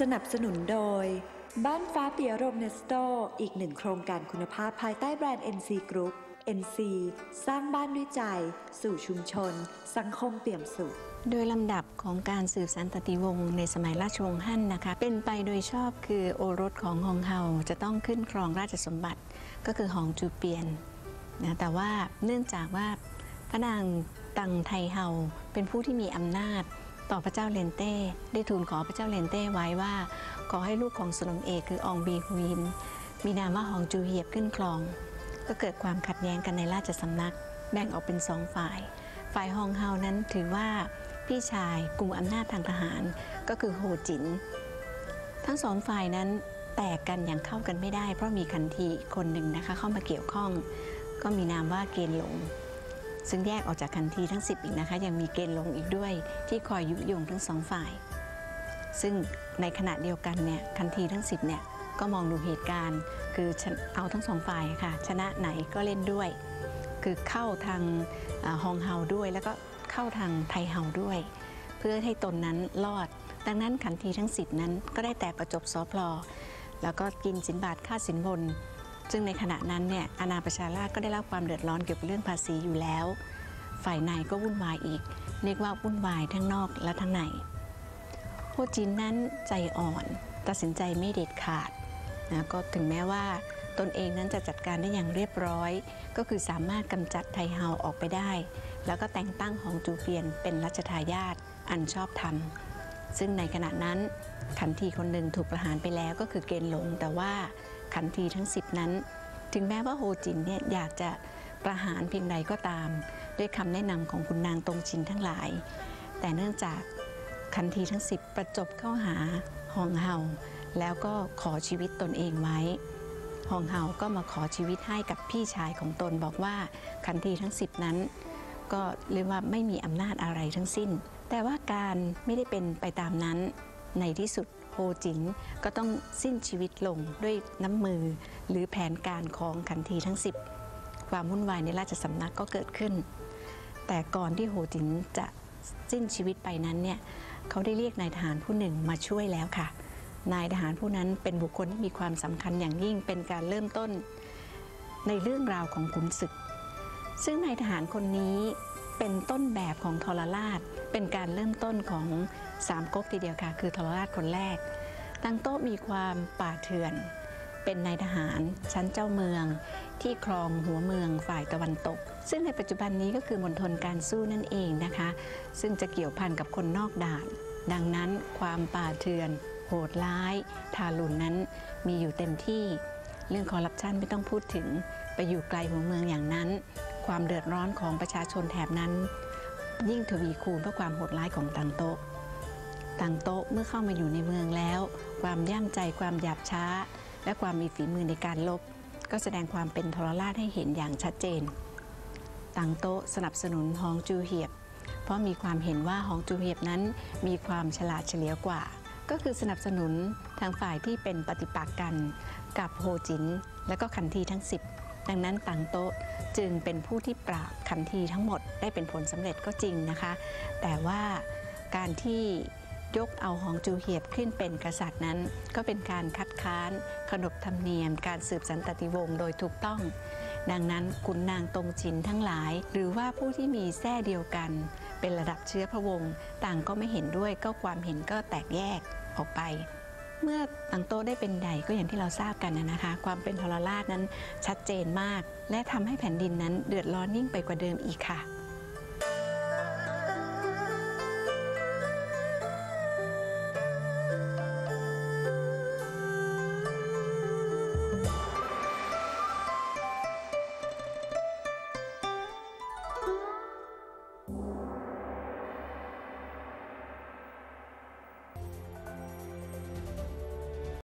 สนับสนุนโดย บ้านฟ้าเปียโรมเนสโตอีกหนึ่งโครงการคุณภาพภายใต้แบรนด์ NC Group NC สร้างบ้านด้วยใจ สู่ชุมชน สังคมเปี่ยมสุข โดยลำดับของการสืบสันตติวงศ์ในสมัยราชวงศ์ฮั่นนะคะ เป็นไปโดยชอบคือโอรสของฮองเฮาจะต้องขึ้นครองราชสมบัติก็คือฮองจูเปียนนะแต่ว่าเนื่องจากว่าพระนางตังไทเฮาเป็นผู้ที่มีอำนาจ ต่อพระเจ้าเลนเต้ ได้ทูลขอพระเจ้าเลนเต้ไว้ว่า ขอให้ลูกของสนมเอกคืออองบีฮุยินมีนามว่าฮองจูเฮียบขึ้นครอง ก็เกิดความขัดแย้งกันในราชสำนัก แบ่งออกเป็นสองฝ่าย ฝ่ายฮองเฮานั้นถือว่าพี่ชายกลุ่มอำนาจทางทหารก็คือโฮจิน ทั้งสองฝ่ายนั้นแตกกันอย่างเข้ากันไม่ได้ เพราะมีคันทีอีกคนหนึ่งนะคะเข้ามาเกี่ยวข้อง ก็มีนามว่าเกณฑ์หลง ซึ่งแยกออกจากคันทีทั้ง 10 อีกนะคะ ยังมีเกณฑ์ลงอีกด้วยที่คอยยุยงทั้งสองฝ่าย ซึ่งในขณะเดียวกันเนี่ยคันทีทั้ง 10เนี่ยก็มองดูเหตุการณ์ คือเอาทั้งสองฝ่ายค่ะ ชนะไหนก็เล่นด้วย คือเข้าทางฮองเฮาด้วย แล้วก็เข้าทางไทเฮาด้วย เพื่อให้ตนนั้นรอด ดังนั้นขันทีทั้งสิบนั้นก็ได้แต่ประจบสอพลอแล้วก็กินสินบาทค่าสินบน ซึ่งในขณะนั้นเนี่ยอาณาประชาราชก็ได้รับความเดือดร้อนเกี่ยวกับเรื่องภาษีอยู่แล้ว ฝ่ายในก็วุ่นวายอีก เรียกว่าวุ่นวายทั้งนอกและทั้งในโฮจินนั้นใจอ่อน ตัดสินใจไม่เด็ดขาดนะก็ถึงแม้ว่าตนเองนั้นจะจัดการได้อย่างเรียบร้อย ก็คือสามารถกำจัดไทเฮาออกไปได้ แล้วก็แต่งตั้งของจูเปียนเป็นรัชทายาทอันชอบธรรม ซึ่งในขณะนั้นขันทีคนหนึ่งถูกประหารไปแล้วก็คือเกณฑ์หลงแต่ว่า ขันทีทั้ง10นั้น ถึงแม้ว่าโฮจินเนี่ยอยากจะประหารเพียงใดก็ตาม ด้วยคำแนะนำของคุณนางตรงชินทั้งหลาย แต่เนื่องจากขันทีทั้ง10ประจบเข้าหาฮองเฮาแล้วก็ขอชีวิตตนเองไว้ฮองเฮาก็มาขอชีวิตให้กับพี่ชายของตนบอกว่าขันทีทั้ง10นั้น ก็เรียกว่าไม่มีอำนาจอะไรทั้งสิ้น แต่ว่าการไม่ได้เป็นไปตามนั้นในที่สุด โฮจินก็ต้องสิ้นชีวิตลงด้วยน้ำมือ หรือแผนการของขันทีทั้ง 10 ความวุ่นวายในราชสำนักก็เกิดขึ้น แต่ก่อนที่โฮจินจะสิ้นชีวิตไปนั้นเนี่ยเขาได้เรียกนายทหารผู้หนึ่งมาช่วยแล้วค่ะ นายทหารผู้นั้นเป็นบุคคลที่มีความสำคัญอย่างยิ่งเป็นการเริ่มต้นในเรื่องราวของขุนศึก ซึ่งนายทหารคนนี้ เป็นต้นแบบของทรราช เป็นการเริ่มต้นของสามก๊กทีเดียวค่ะ คือทรราชคนแรก ตั้งโต๊ะมีความป่าเถื่อน เป็นนายทหาร ชั้นเจ้าเมือง ที่ครองหัวเมืองฝ่ายตะวันตก ซึ่งในปัจจุบันนี้ก็คือมณฑลการสู้นั่นเองนะคะ ซึ่งจะเกี่ยวพันกับคนนอกด่าน ดังนั้นความป่าเถื่อน โหดร้าย ทารุณนั้นมีอยู่เต็มที่ เรื่องคอร์รัปชันไม่ต้องพูดถึงไปอยู่ไกลหัวเมืองอย่างนั้น ความเดือดร้อนของประชาชนแถบนั้น ยิ่งทวีคูณเพราะความโหดร้ายของตังโต๊ะตังโต๊ะเมื่อเข้ามาอยู่ในเมืองแล้ว ความย่ามใจความหยาบช้า และความมีฝีมือในการลบ ก็แสดงความเป็นทรราชให้เห็นอย่างชัดเจนตังโต๊ะสนับสนุนฮองจูเหียบ เพราะมีความเห็นว่าฮองจูเหียบนั้นมีความฉลาดเฉลียวกว่า ก็คือสนับสนุนทางฝ่ายที่เป็นปฏิปักษ์กันกับโฮจินและก็คันทีทั้ง 10 ดังนั้นตังโต๊ะจึงเป็นผู้ที่ปราบคันทีทั้งหมดได้เป็นผลสำเร็จก็จริงนะคะ แต่ว่าการที่ยกเอาฮองจูเหียบขึ้นเป็นกษัตริย์นั้น ก็เป็นการคัดค้านขนบธรรมเนียม การสืบสันตติวงศ์โดยถูกต้อง ดังนั้นขุนนางตรงจินทั้งหลาย หรือว่าผู้ที่มีแท้เดียวกัน เป็นระดับเชื้อพระวงศ์ต่างก็ไม่เห็นด้วยก็ความเห็นก็แตกแยกออกไป เมื่อตังโตได้เป็นใหญ่ก็อย่างที่เราทราบกันนะคะ ความเป็นทรราชนั้นชัดเจนมาก และทำให้แผ่นดินนั้นเดือดร้อนยิ่งไปกว่าเดิมอีกค่ะ